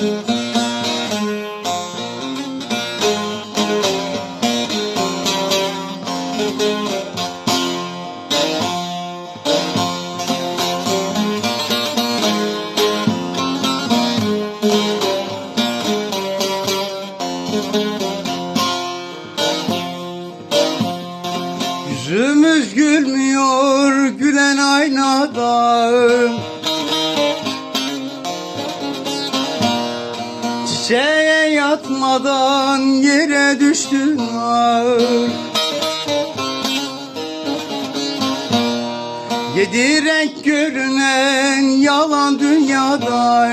Yüzümüz gülmüyor gülen aynada Çiçeğe yatmadan yere düştün ağır. Yedi renk görünen yalan dünyada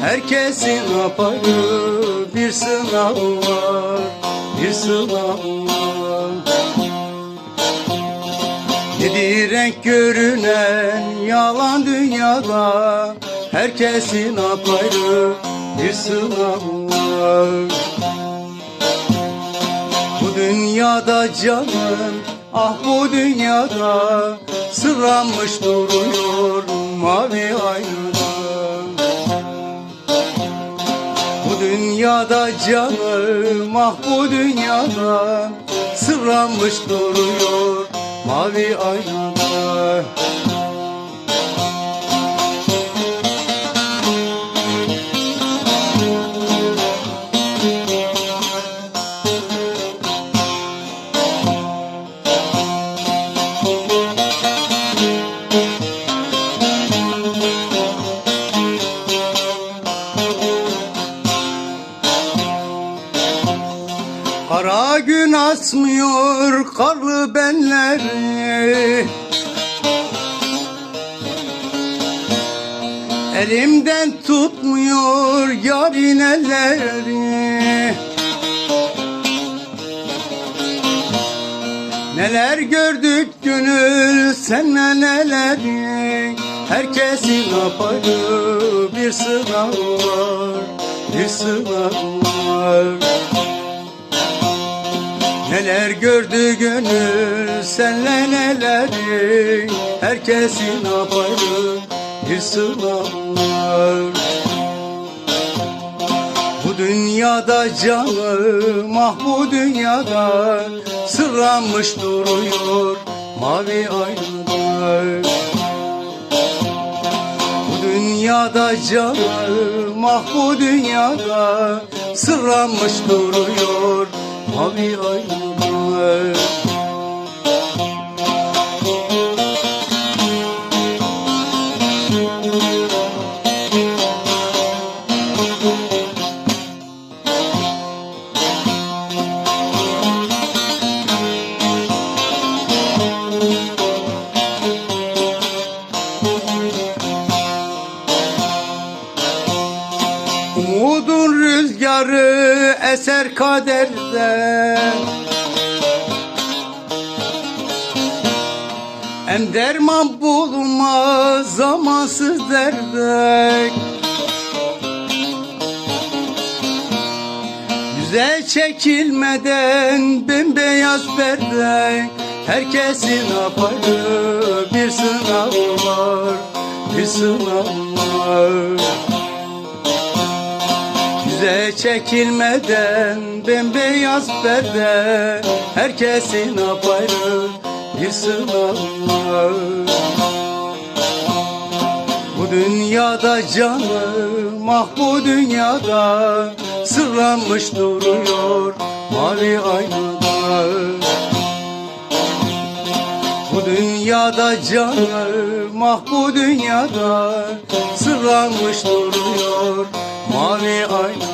Herkesin yaparı bir sınav var Bir sınav var. Yedi renk görünen yalan dünyada Herkesin apayrı bir Bu dünyada canım ah bu dünyada Sıranmış duruyor mavi aynada. Bu dünyada canım ah bu dünyada Sıranmış duruyor mavi aynada Kara gün asmıyor karlı benleri. Elimden tutmuyor yarın elleri Neler gördük gönül senle neleri. Herkesin yaparı bir sınav var Bir sınav var Neler gördü gönül senle neleri Herkesin apayrı bir sınavlar. Bu dünyada canım ah bu dünyada Sıranmış duruyor mavi aynalar. Bu dünyada canım ah bu dünyada Sıranmış duruyor mavi aynalar Umudun rüzgarı eser kaderde Hem derman bulunmaz zamansız derde Güzel çekilmeden bembeyaz perde Herkesin yaparı bir sınav var Bir sınav var. Güzel çekilmeden bembeyaz perde Herkesin apayrı bir var Bu dünyada canım ah bu dünyada Sırlanmış duruyor mavi aynada bu dünyada canım ah bu dünyada Sırlanmış duruyor mavi aynada